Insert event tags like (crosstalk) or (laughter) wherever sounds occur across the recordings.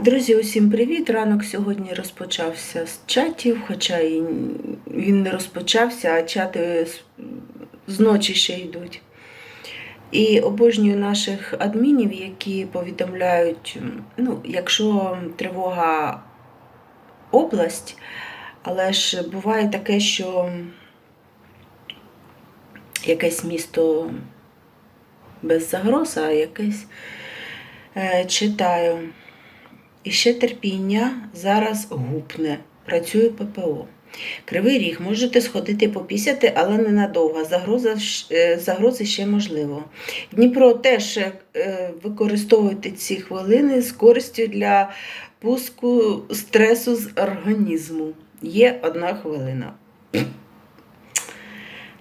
Друзі, усім привіт! Ранок сьогодні розпочався з чатів, хоча і він не розпочався, а чати з- зночі ще йдуть. І обожнюю наших адмінів, які повідомляють, ну, якщо тривога область, але ж буває таке, що якесь місто без загроз, а якесь е, читаю. І ще терпіння зараз гупне. Працює ППО. Кривий ріг, можете сходити попісяти, але ненадовго. Загроза, е, загрози ще можливо. Дніпро теж е, використовуйте ці хвилини з користю для пуску стресу з організму. Є одна хвилина.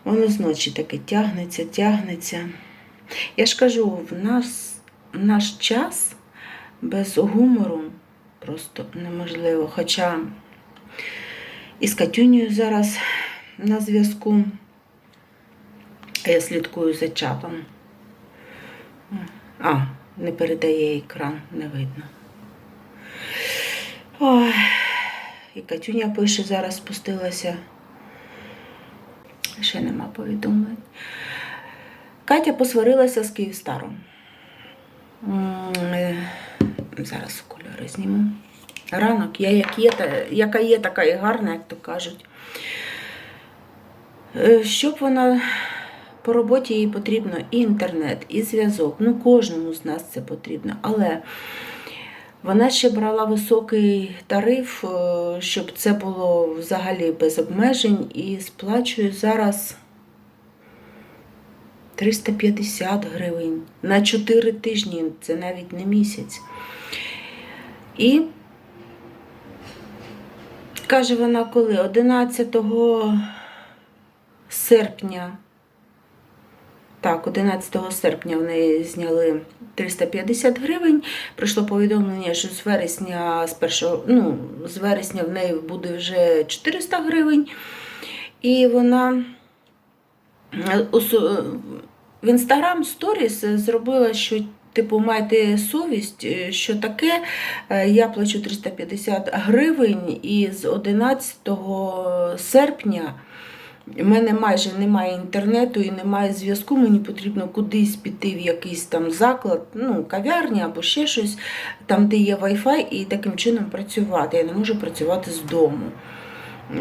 Воно зночі таки тягнеться, тягнеться. Я ж кажу, в нас в наш час без гумору просто неможливо. Хоча і з Катюнею зараз на зв'язку. Я слідкую за чатом. А, не передає екран, не видно. Ой. І Катюня пише, зараз спустилася. Ще нема повідомлень. Катя посварилася з Київстаром. Зараз кольори зніму. Ранок, я як є, та, яка є, така і гарна, як то кажуть. Е, Щоб вона по роботі їй потрібно і інтернет, і зв'язок. Ну, кожному з нас це потрібно. Але вона ще брала високий тариф, е, щоб це було взагалі без обмежень, і сплачує зараз 350 гривень на 4 тижні, це навіть не місяць. І каже вона, коли 11 серпня, так, 11 серпня в неї зняли 350 гривень. Прийшло повідомлення, що з вересня, з першого, ну, з вересня в неї буде вже 400 гривень. І вона е, в Instagram Stories зробила, що типу майте совість, е, що таке е, я плачу 350 гривень і з 11 серпня в мене майже немає інтернету і немає зв'язку. Мені потрібно кудись піти в якийсь там заклад, ну, кав'ярня або ще щось, там, де є Wi-Fi, і таким чином працювати. Я не можу працювати з дому.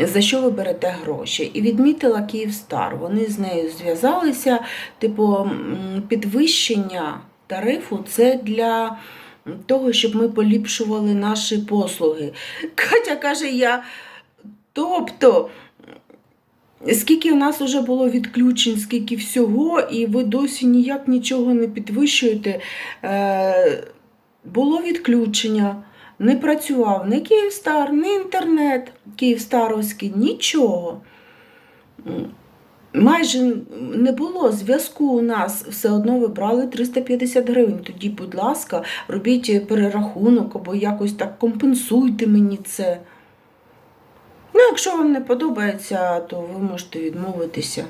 За що ви берете гроші? І відмітила Київстар. Вони з нею зв'язалися. Типу, підвищення тарифу це для того, щоб ми поліпшували наші послуги. (laughs) Катя каже, я. Тобто, скільки у нас вже було відключень, скільки всього, і ви досі ніяк нічого не підвищуєте. Е, було відключення. Не працював ні Київстар, ні інтернет Київстаровський, нічого. Майже не було зв'язку у нас, все одно ви брали 350 гривень. Тоді, будь ласка, робіть перерахунок або якось так компенсуйте мені це. Ну, якщо вам не подобається, то ви можете відмовитися.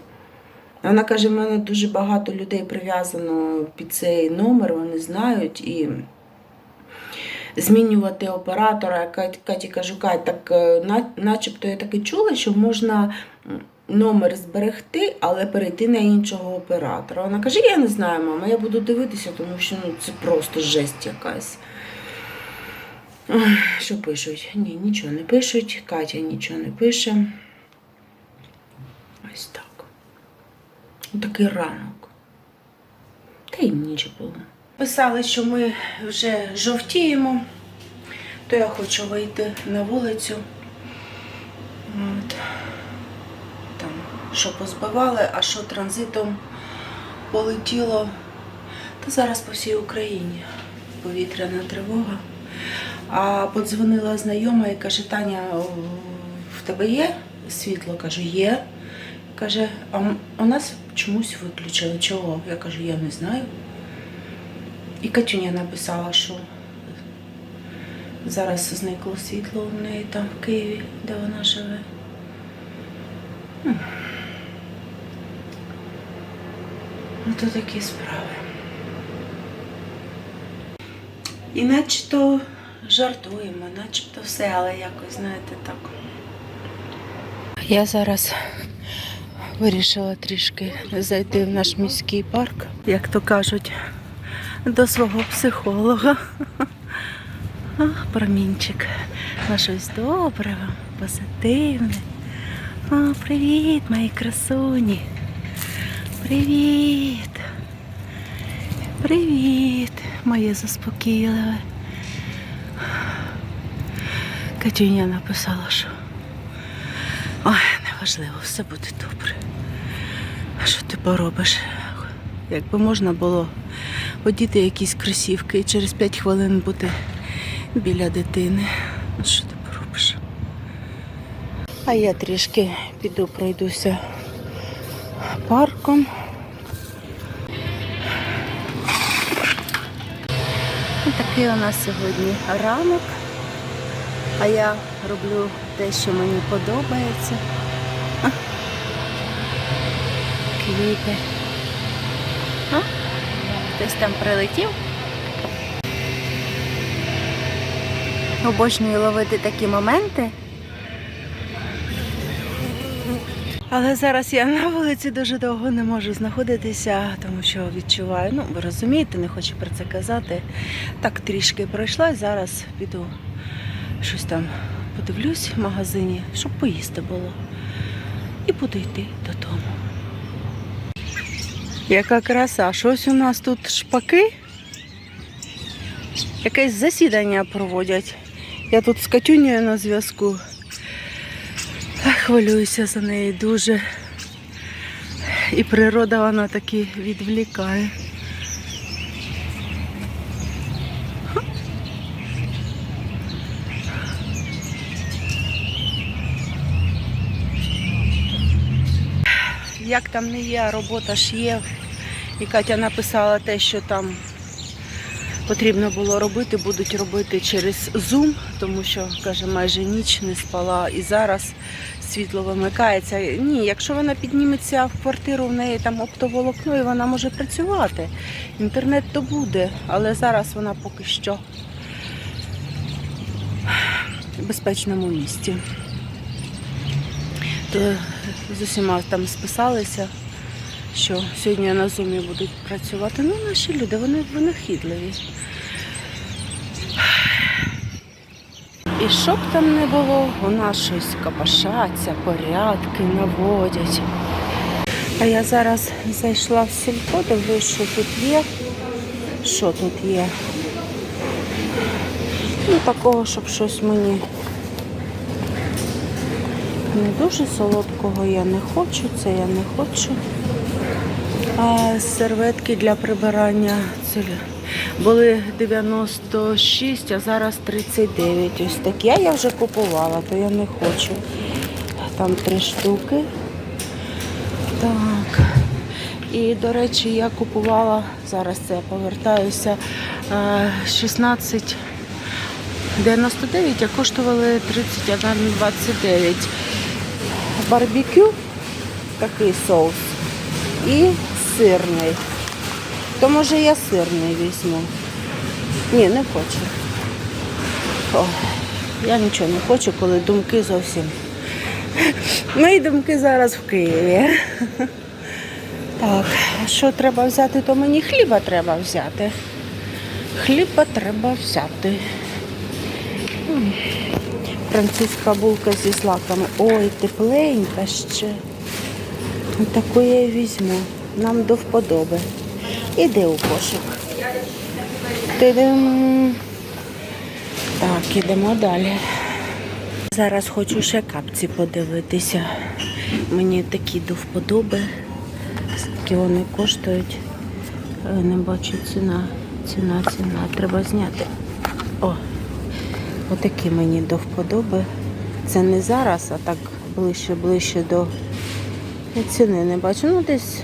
Вона каже, в мене дуже багато людей прив'язано під цей номер, вони знають і змінювати оператора. Каті кажу, Кать, так е, начебто я таки чула, що можна номер зберегти, але перейти на іншого оператора. Вона каже, я не знаю, мама, я буду дивитися, тому що ну, це просто жесть якась. Що пишуть? Ні, нічого не пишуть, Катя нічого не пише. Ось так. Такий ранок. Та й ніч було. Писали, що ми вже жовтіємо, то я хочу вийти на вулицю. От. Там, що позбивали, а що транзитом полетіло. Та зараз по всій Україні повітряна тривога. А подзвонила знайома і каже, Таня, в тебе є світло? Кажу, є. Каже, а у нас чомусь виключили. Чого? Я кажу, я не знаю. І Катюня написала, що зараз зникло світло у неї там в Києві, де вона живе. М. Ну, то такі справи. І наче то жартуємо, начебто все, але якось, знаєте, так. Я зараз вирішила трішки зайти в наш міський парк, як то кажуть, до свого психолога. А, промінчик. На щось добре, позитивне. О, привіт, мої красуні. Привіт. Привіт, моє заспокійливе. Катюня написала, що ой, неважливо, все буде добре. А що ти поробиш? Якби можна було одіти якісь кросівки і через 5 хвилин бути біля дитини. Що ти поробиш? А я трішки піду пройдуся парком. Такий у нас сьогодні ранок. А я роблю те, що мені подобається. Квіти. А? Хтось там прилетів. Обожнюю ловити такі моменти. Але зараз я на вулиці дуже довго не можу знаходитися, тому що відчуваю, ну ви розумієте, не хочу про це казати. Так трішки пройшла, зараз піду щось там подивлюсь в магазині, щоб поїсти було. І буду йти додому. Яка краса, щось у нас тут шпаки. Якесь засідання проводять. Я тут з Катюнею на зв'язку. Хвилююся за неї дуже. І природа вона таки відвлікає. Як там не є, робота ж є. І Катя написала те, що там потрібно було робити, будуть робити через Zoom, тому що, каже, майже ніч не спала і зараз світло вимикається. Ні, якщо вона підніметься в квартиру, в неї там оптоволокно і вона може працювати. Інтернет то буде, але зараз вона поки що в безпечному місці. То з усіма там списалися, що сьогодні на зумі будуть працювати. Ну, наші люди, вони винахідливі. І що б там не було, нас щось копошаться, порядки наводять. А я зараз зайшла в сільпо, дивлюсь, що тут є. Що тут є? Ну, такого, щоб щось мені не дуже солодкого я не хочу, це я не хочу. А серветки для прибирання це були 96, а зараз 39. Ось такі. А я вже купувала, то я не хочу. Там три штуки. Так. І, до речі, я купувала, зараз це я повертаюся, е, 16 99, а коштували 31,29. Барбекю, такий соус. І сирний. То може я сирний візьму. Ні, не хочу. О, я нічого не хочу, коли думки зовсім. Мої думки зараз в Києві. Так, що треба взяти, то мені хліба треба взяти. Хліба треба взяти. Французька булка зі злаками. Ой, тепленька ще. Таку я і візьму. Нам до вподоби. Іди у пошук. Тидим. Так, ідемо далі. Зараз хочу ще капці подивитися. Мені такі до вподоби. Скільки вони коштують. Е, Не бачу ціна. Ціна, ціна. Треба зняти. О, отакі мені до вподоби. Це не зараз, а так ближче, ближче до ціни не бачу. Ну, десь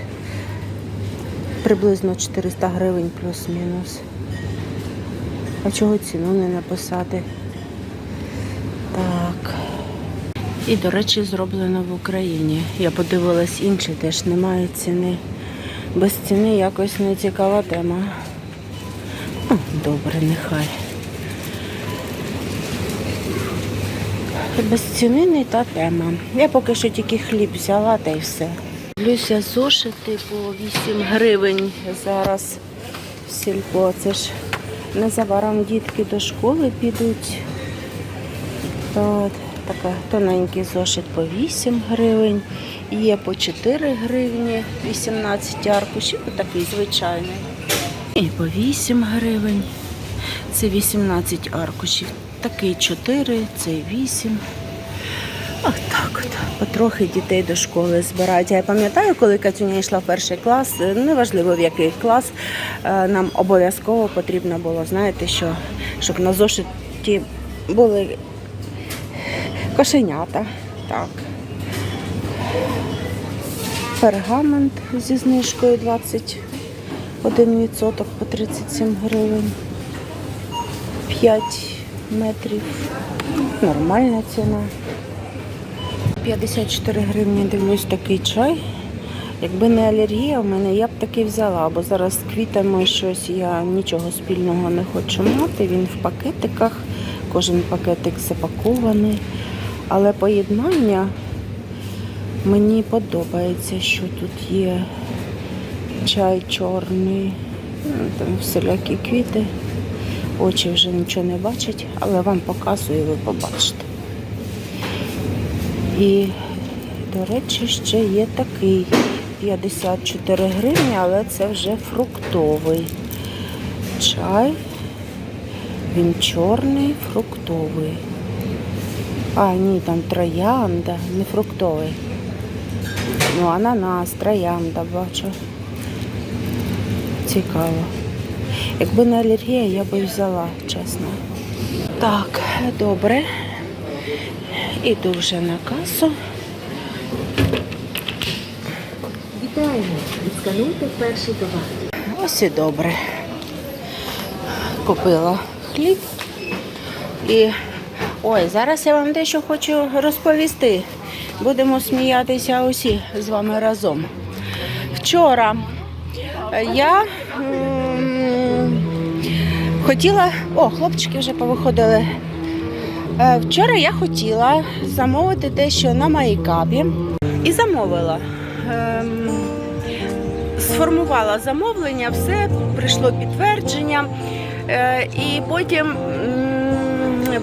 приблизно 400 гривень плюс-мінус. А чого ціну не написати? Так. І, до речі, зроблено в Україні. Я подивилась інші, теж немає ціни. Без ціни якось не цікава тема. Добре, нехай. Безцінний та тема. Я поки що тільки хліб взяла та й все. Люся зошити по 8 гривень зараз в сільпо. Це ж незабаром дітки до школи підуть. От, така тоненький зошит по 8 гривень. Є по 4 гривні 18 аркушів, такий звичайний. І по 8 гривень. Це 18 аркушів. Такий 4, цей 8. Ось так от. Потрохи дітей до школи збирають. Я пам'ятаю, коли Катюня йшла в перший клас, е, неважливо в який клас, е, нам обов'язково потрібно було, знаєте, що, щоб на зошиті були кошенята. Так. Пергамент зі знижкою 21% по 37 гривень. 5 метрів. Нормальна ціна. 54 гривні дивлюсь такий чай. Якби не алергія в мене, я б таки взяла, бо зараз з квітами щось я нічого спільного не хочу мати. Він в пакетиках, кожен пакетик запакований. Але поєднання мені подобається, що тут є чай чорний, ну, там всілякі квіти. Очі вже нічого не бачать, але вам показую, ви побачите. І, до речі, ще є такий 54 гривні, але це вже фруктовий чай. Він чорний, фруктовий. А, ні, там троянда, не фруктовий. Ну, ананас, троянда, бачу. Цікаво. Якби не алергія, я би взяла, чесно. Так, добре. Іду вже на касу. Вітаємо! Відскануйте перший товар. Ось і добре. Купила хліб. І ой, зараз я вам дещо хочу розповісти. Будемо сміятися усі з вами разом. Вчора я м, хотіла. О, хлопчики вже повиходили. Е, Вчора я хотіла замовити дещо на майкапі і замовила. Ем, сформувала замовлення, все, прийшло підтвердження. Е, І потім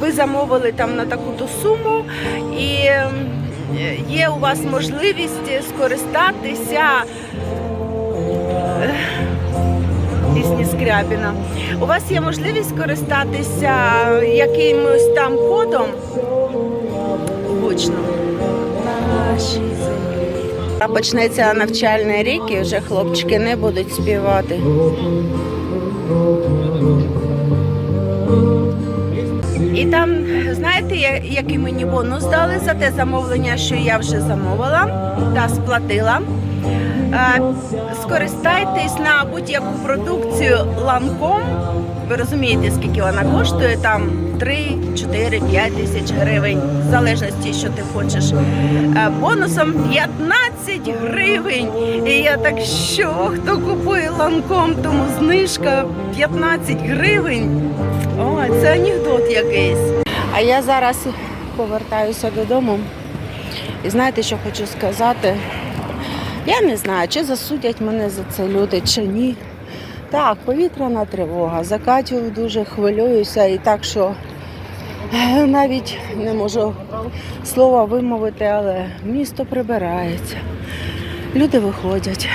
ви замовили там на таку-то суму, і є у вас можливість скористатися. Пісні Скрябіна. У вас є можливість скористатися якимось там кодом гучно. Почнеться навчальний рік і вже хлопчики не будуть співати. І там, знаєте, який мені бонус дали за те замовлення, що я вже замовила та сплатила. Е, Скористайтесь на будь-яку продукцію ланком. Ви розумієте, скільки вона коштує, там 3, 4, 5 тисяч гривень, в залежності, що ти хочеш. Е, Бонусом 15 гривень. І я так, що хто купує ланком, тому знижка 15 гривень. Ой, це анекдот якийсь. А я зараз повертаюся додому. І знаєте, що хочу сказати? Я не знаю, чи засудять мене за це люди, чи ні. Так, повітряна тривога. За Катю дуже хвилююся і так, що е, навіть не можу слова вимовити, але місто прибирається. Люди виходять,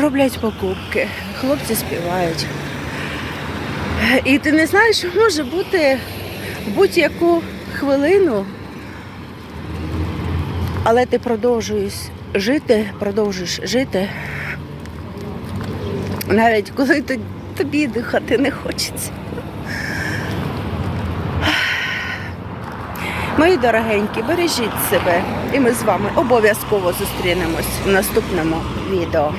роблять покупки, хлопці співають. І ти не знаєш, що може бути будь-яку хвилину, але ти продовжуєш жити, продовжуєш жити, навіть коли тобі дихати не хочеться. Мої дорогенькі, бережіть себе, і ми з вами обов'язково зустрінемось в наступному відео.